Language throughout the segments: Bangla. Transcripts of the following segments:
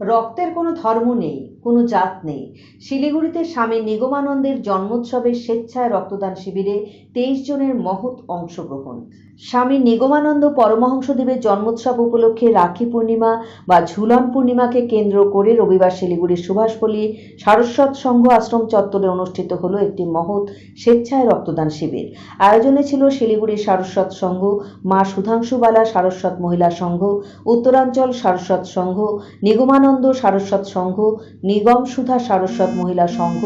রক্তের কোনো ধর্ম নেই, কোনো জাত নেই। শিলিগুড়িতে স্বামী নিগমানন্দের জন্মোৎসবের স্বেচ্ছায় রক্তদান শিবিরে তেইশ জনের মহৎ অংশগ্রহণ। স্বামী নিগমানন্দ পরমহংসদেবের জন্মোৎসব উপলক্ষে রাখি পূর্ণিমা বা ঝুলন পূর্ণিমাকে কেন্দ্র করে রবিবার শিলিগুড়ির সুভাষপল্লী সারস্বত সংঘ আশ্রম চত্বরে অনুষ্ঠিত হল একটি মহৎ স্বেচ্ছায় রক্তদান শিবির। আয়োজনে ছিল শিলিগুড়ির সারস্বত সংঘ, মা সুধাংশুবালা সারস্বত মহিলা সংঘ, উত্তরাঞ্চল সারস্বত সংঘ, নিগমানন্দ সারস্বত সংঘ, নিগম সুধা সারস্বত মহিলা সংঘ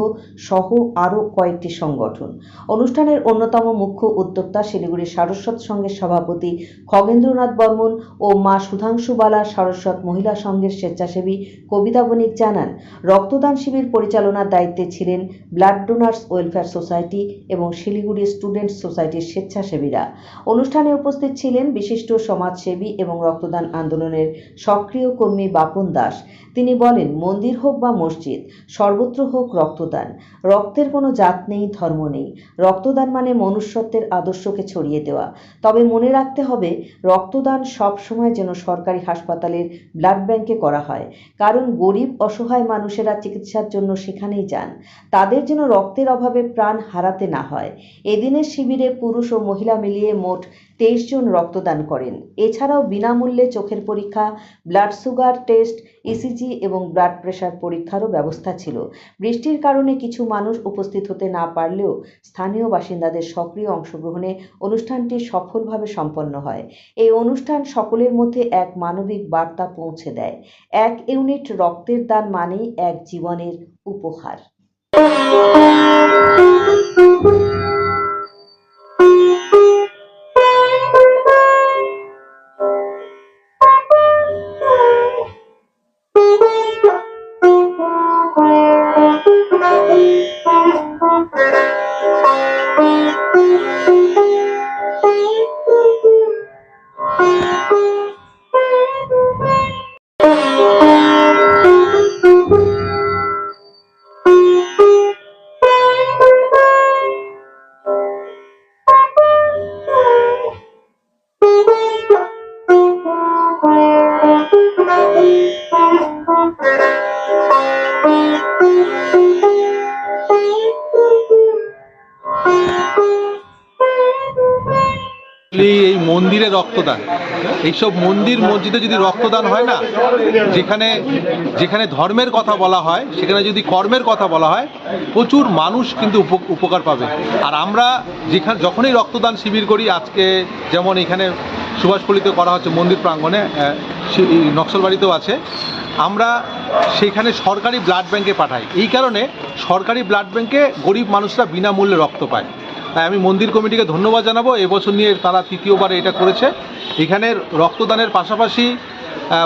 সহ আরও কয়েকটি সংগঠন। অনুষ্ঠানের অন্যতম মুখ্য উদ্যোক্তা শিলিগুড়ির সারস্বত সংঘের সভাপতি খগেন্দ্রনাথ বর্মন ও মা সুধাংশুবালা সারস্বত মহিলা সংঘের স্বেচ্ছাসেবী কবিতা বণিক জানান, রক্তদান শিবির পরিচালনার দায়িত্বে ছিলেন ব্লাড ডোনার্স ওয়েলফেয়ার সোসাইটি এবং শিলিগুড়ি স্টুডেন্টস সোসাইটির স্বেচ্ছাসেবীরা। অনুষ্ঠানে উপস্থিত ছিলেন বিশিষ্ট সমাজসেবী এবং রক্তদান আন্দোলনের সক্রিয় কর্মী বাপন দাস। তিনি বলেন, মন্দির হোক বা মসজিদ, সর্বত্র হোক রক্তদান। রক্তের কোনো জাত নেই, ধর্ম নেই। রক্তদান মানে মনুষ্যত্বের আদর্শকে ছড়িয়ে দেওয়া। তবে মনে রাখতে হবে, রক্তদান সব সময় যেন সরকারি হাসপাতালের ব্লাড ব্যাংকে করা হয়। কারণ গরিব, অসহায় মানুষেরা চিকিৎসার জন্য সেখানেই যান। তাদের যেন রক্তের অভাবে প্রাণ হারাতে না হয়। এদিনের শিবিরে পুরুষ ও মহিলা মিলিয়ে মোট তেইশ জন রক্তদান করেন। এছাড়াও বিনামূল্যে চোখের পরীক্ষা ব্লাড সুগার টেস্ট ইসিজি এবং ব্লাড প্রেশার পরীক্ষারও ব্যবস্থা ছিল। বৃষ্টির কারণে কিছু মানুষ উপস্থিত হতে না পারলেও স্থানীয় বাসিন্দাদের সক্রিয় অংশগ্রহণে অনুষ্ঠানটি সফলভাবে সম্পন্ন হয়। এই অনুষ্ঠান সকলের মধ্যে এক মানবিক বার্তা পৌঁছে দেয়। এক ইউনিট রক্তের দান মানেই এক জীবনের উপহার। মন্দিরে রক্তদান। এইসব মন্দির মসজিদে যদি রক্তদান হয় না, যেখানে যেখানে ধর্মের কথা বলা হয়, সেখানে যদি কর্মের কথা বলা হয়, প্রচুর মানুষ কিন্তু উপ- উপকার পাবে। আর আমরা যেখানে, যখনই রক্তদান শিবির করি, আজকে যেমন এখানে সুভাষপল্লিতে করা হচ্ছে মন্দির প্রাঙ্গণে নকশালবাড়িতেও আছে, আমরা সেখানে সরকারি ব্লাড ব্যাংকে পাঠাই। এই কারণে সরকারি ব্লাড ব্যাংকে গরিব মানুষরা বিনামূল্যে রক্ত পায়। তাই আমি মন্দির কমিটিকে ধন্যবাদ জানাব। এবছর নিয়ে তারা তৃতীয়বার এটা করেছে। এখানে রক্তদানের পাশাপাশি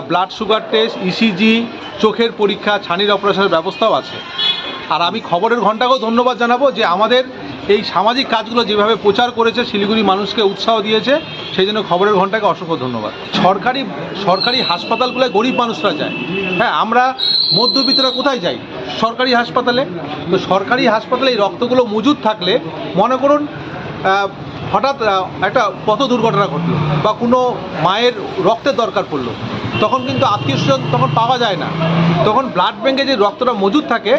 ব্লাড সুগার টেস্ট ইসিজি চোখের পরীক্ষা, ছানির অপারেশনের ব্যবস্থাও আছে। আর আমি খবরের ঘন্টাকেও ধন্যবাদ জানাব যে আমাদের এই সামাজিক কাজগুলো যেভাবে প্রচার করেছে, শিলিগুড়ি মানুষকে উৎসাহ দিয়েছে, সেই জন্য খবরের ঘন্টাকে অসংখ্য ধন্যবাদ। সরকারি সরকারি হাসপাতালগুলোয় গরিব মানুষরা যায়। হ্যাঁ আমরা মধ্যবিত্তরা কোথায় যাই? সরকারি হাসপাতালে, তো সরকারি হাসপাতালে এই রক্তগুলো মজুদ থাকলে, মনে করুন হঠাৎ একটা পথ দুর্ঘটনা ঘটলো বা কোনো মায়ের রক্তের দরকার পড়ল। তখন কিন্তু আত্মীয় স্বজন তখন পাওয়া যায় না। তখন ব্লাড ব্যাঙ্কে যে রক্তটা মজুদ থাকে,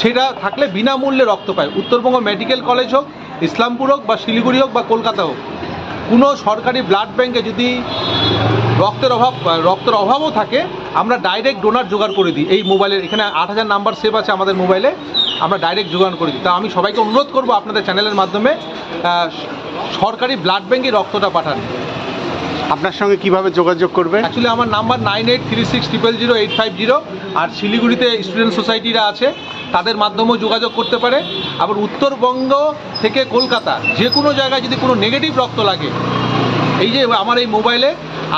সেটা থাকলে বিনামূল্যে রক্ত পায়। উত্তরবঙ্গ মেডিকেল কলেজ হোক, ইসলামপুর হোক বা শিলিগুড়ি হোক বা কলকাতা হোক, কোনো সরকারি ব্লাড ব্যাঙ্কে যদি রক্তের অভাব, রক্তের অভাবও থাকে আমরা ডাইরেক্ট ডোনার জোগাড় করে দিই এই মোবাইলের এখানে আট হাজার নাম্বার সেভ আছে আমাদের মোবাইলে আমরা ডাইরেক্ট জোগাড় করে দিই। তা আমি সবাইকে অনুরোধ করব আপনাদের চ্যানেলের মাধ্যমে সরকারি ব্লাড ব্যাঙ্কে রক্তটা পাঠান। আপনার সঙ্গে কীভাবে যোগাযোগ করবে অ্যাকচুয়ালি আমার number nine eight three six triple zero eight five zero আর শিলিগুড়িতে স্টুডেন্ট সোসাইটিরা আছে তাদের মাধ্যমেও যোগাযোগ করতে পারে। আবার উত্তরবঙ্গ থেকে কলকাতা যে কোনো জায়গায় যদি কোনো নেগেটিভ রক্ত লাগে এই যে আমার এই মোবাইলে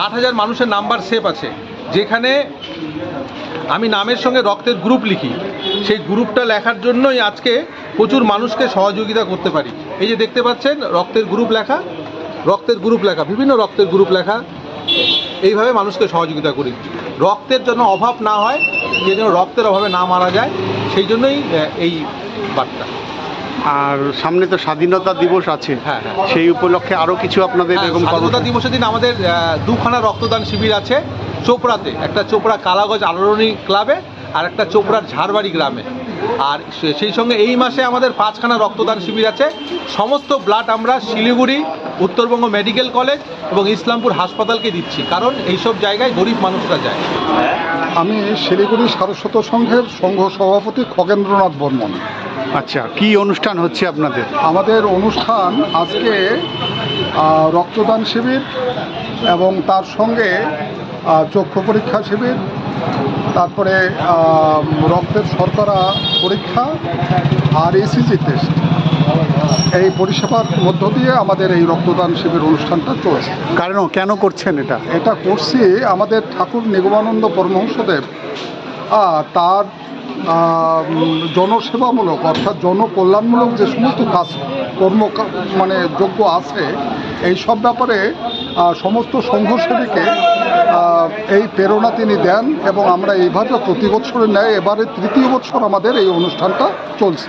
আট হাজার মানুষের নাম্বার সেভ আছে। যেখানে আমি নামের সঙ্গে রক্তের গ্রুপ লিখি। সেই গ্রুপটা লেখার জন্যই আজকে প্রচুর মানুষকে সহযোগিতা করতে পারি। এই যে দেখতে পাচ্ছেন রক্তের গ্রুপ লেখা রক্তের গ্রুপ লেখা বিভিন্ন রক্তের গ্রুপ লেখা। এইভাবে মানুষকে সহযোগিতা করি। রক্তের জন্য অভাব না হয় যে যেন রক্তের অভাবে না মারা যায় সেই জন্যই এই বার্তা। আর সামনে তো স্বাধীনতা দিবস আছে। হ্যাঁ, হ্যাঁ। সেই উপলক্ষে আরও কিছু আপনাদের হ্যাঁ, এরকম স্বাধীনতা দিবসের দিন আমাদের দুখানা রক্তদান শিবির আছে। চোপড়াতে একটা চোপড়া কালাগজ আলোড়নী ক্লাবে আর একটা চোপড়ার ঝাড়বাড়ি গ্রামে। আর সেই সঙ্গে এই মাসে আমাদের পাঁচখানা রক্তদান শিবির আছে। সমস্ত ব্লাড আমরা শিলিগুড়ি উত্তরবঙ্গ মেডিকেল কলেজ এবং ইসলামপুর হাসপাতালকে দিচ্ছি। কারণ এইসব জায়গায় গরিব মানুষরা যায়। আমি শিলিগুড়ি সারস্বত সংঘের সংঘ সভাপতি খগেন্দ্রনাথ বর্মন। আচ্ছা কি অনুষ্ঠান হচ্ছে আপনাদের? আমাদের অনুষ্ঠান আজকে রক্তদান শিবির এবং তার সঙ্গে চক্ষু পরীক্ষা শিবির তারপরে রক্তের শর্করা পরীক্ষা আর এসিজি টেস্ট এই পরিষেবার মধ্য দিয়ে আমাদের এই রক্তদান শিবির অনুষ্ঠানটা চলছে। কারণ কেন করছেন এটা? এটা করছি আমাদের ঠাকুর নিগমানন্দ পরমহংসদেব তার জনসেবামূলক অর্থাৎ জনকল্যাণমূলক যে সমস্ত কাজ কর্ম মানে যোগ্য আছে এই সব ব্যাপারে সমস্ত আহ, এই প্রেরণা তিনি দেন এবং আমরা এইভাবে প্রতি বছরের ন্যায় এবারে তৃতীয় বছর আমাদের এই অনুষ্ঠানটা চলছে।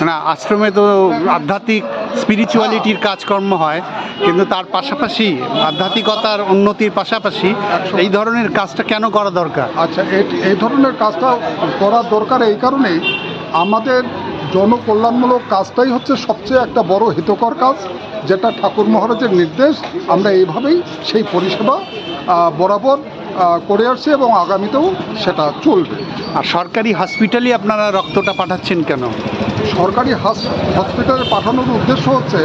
মানে আশ্রমে তো আধ্যাত্মিক স্পিরিচুয়ালিটির কাজকর্ম হয় কিন্তু তার পাশাপাশি আধ্যাত্মিকতার উন্নতির পাশাপাশি এই ধরনের কাজটা কেন করা দরকার? আচ্ছা এই- এই ধরনের কাজটা করা দরকার এই কারণেই আমাদের জনকল্যাণমূলক কাজটাই হচ্ছে সবচেয়ে একটা বড় হিতকর কাজ যেটা ঠাকুর মহারাজের নির্দেশ। আমরা এইভাবেই সেই পরিষেবা বরাবর করে আসছি এবং আগামীতেও সেটা চলবে। আর সরকারি হসপিটালে আপনারা রক্তটা পাঠাচ্ছেন কেন? সরকারি হাস- হসপিটালে পাঠানোর উদ্দেশ্য হচ্ছে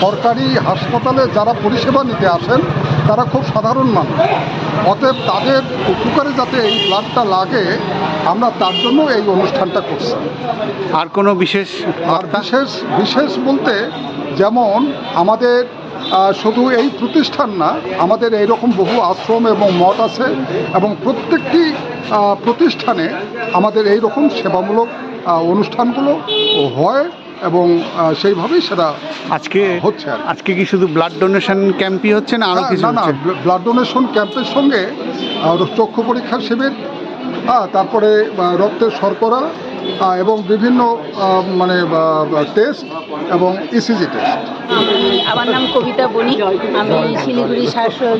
সরকারি হাসপাতালে যারা পরিষেবা নিতে আসেন তারা খুব সাধারণ মানুষ। অতএব তাদের উপকারে যাতে এই ব্লাডটা লাগে আমরা তার জন্য এই অনুষ্ঠানটা করছি। আর কোনো বিশেষ আর বিশেষ বিশেষ বলতে যেমন আমাদের শুধু এই প্রতিষ্ঠান না আমাদের এইরকম বহু আশ্রম এবং মঠ আছে এবং প্রত্যেকটি প্রতিষ্ঠানে আমাদের এই রকম সেবামূলক অনুষ্ঠানগুলো হয়। এবং সেইভাবেই সেটা আজকে হচ্ছে আর আজকে কি শুধু ব্লাড ডোনেশন ক্যাম্পই হচ্ছে না আরও হ্যাঁ, কিছু না না ব্লাড ডোনেশন ক্যাম্পের সঙ্গে চক্ষু পরীক্ষার শিবির হ্যাঁ তারপরে রক্তের শর্করা এবং বিভিন্ন মানে টেস্ট এবং E ইসিজি টেস্ট আমার নাম কবিতা বণিক আমি শিলিগুড়ি শাসক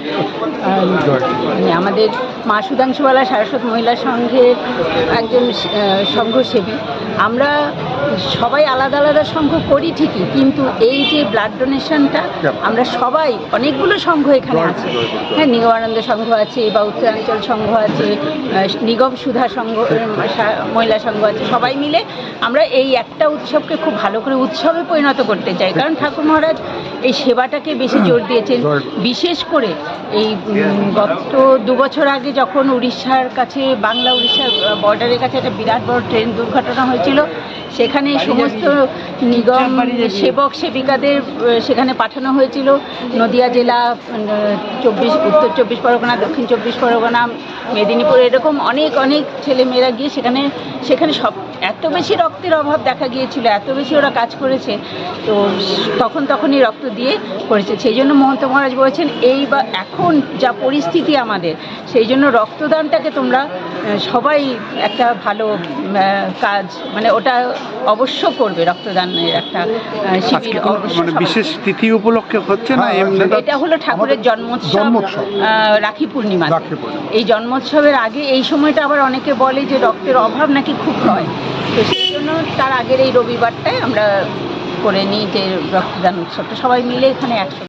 মানে আমাদের মা সুধাংশুবালা সারস্বত মহিলা সংঘের একজন সংঘসেবী। আমরা সবাই আলাদা আলাদা সংঘ করি ঠিকই কিন্তু এই যে ব্লাড ডোনেশনটা আমরা সবাই অনেকগুলো সংঘ এখানে আছে। হ্যাঁ নিগমানন্দ সংঘ আছে বা উত্তরাঞ্চল সংঘ আছে নিগম সুধা সংঘ মহিলা সংঘ আছে সবাই মিলে আমরা এই একটা উৎসবকে খুব ভালো করে উৎসবে পরিণত করতে চাই। কারণ ঠাকুর মহারাজ এই সেবাটাকে বেশি জোর দিয়েছেন। বিশেষ করে এই গত দু বছর আগে যখন উড়িষ্যার কাছে বাংলা উড়িষ্যার বর্ডারের কাছে একটা বিরাট বড় ট্রেন দুর্ঘটনা হয়েছিল সেখানে সমস্ত নিগম সেবক সেবিকাদের সেখানে পাঠানো হয়েছিল। নদিয়া জেলা চব্বিশ উত্তর চব্বিশ পরগনা দক্ষিণ চব্বিশ পরগনা মেদিনীপুর এরকম অনেক অনেক ছেলেমেয়েরা গিয়ে সেখানে সেখানে সব এত বেশি রক্তের অভাব দেখা গিয়েছিল এত বেশি ওরা কাজ করেছে। তো তখন তখনই রক্ত দিয়ে করেছে। সেই জন্য মহন্ত মহারাজ বলেছেন এই বা এখন যা পরিস্থিতি আমাদের সেই জন্য রক্তদানটাকে তোমরা সবাই একটা ভালো কাজ মানে ওটা অবশ্য করবে রক্তদানের একটা শিবির মানে বিশেষ তিথি উপলক্ষে হচ্ছে না? হ্যাঁ, এটা হলো ঠাকুরের জন্মোৎসব। রাখি পূর্ণিমা। এই জন্মোৎসবের আগে এই সময়টা আবার অনেকে বলে যে রক্তের অভাব নাকি খুব হয়। তো সেই জন্য তার আগের এই রবিবারটায় আমরা করে নিই যে রক্তদান উৎসবটা। সবাই মিলে এখানে একসাথে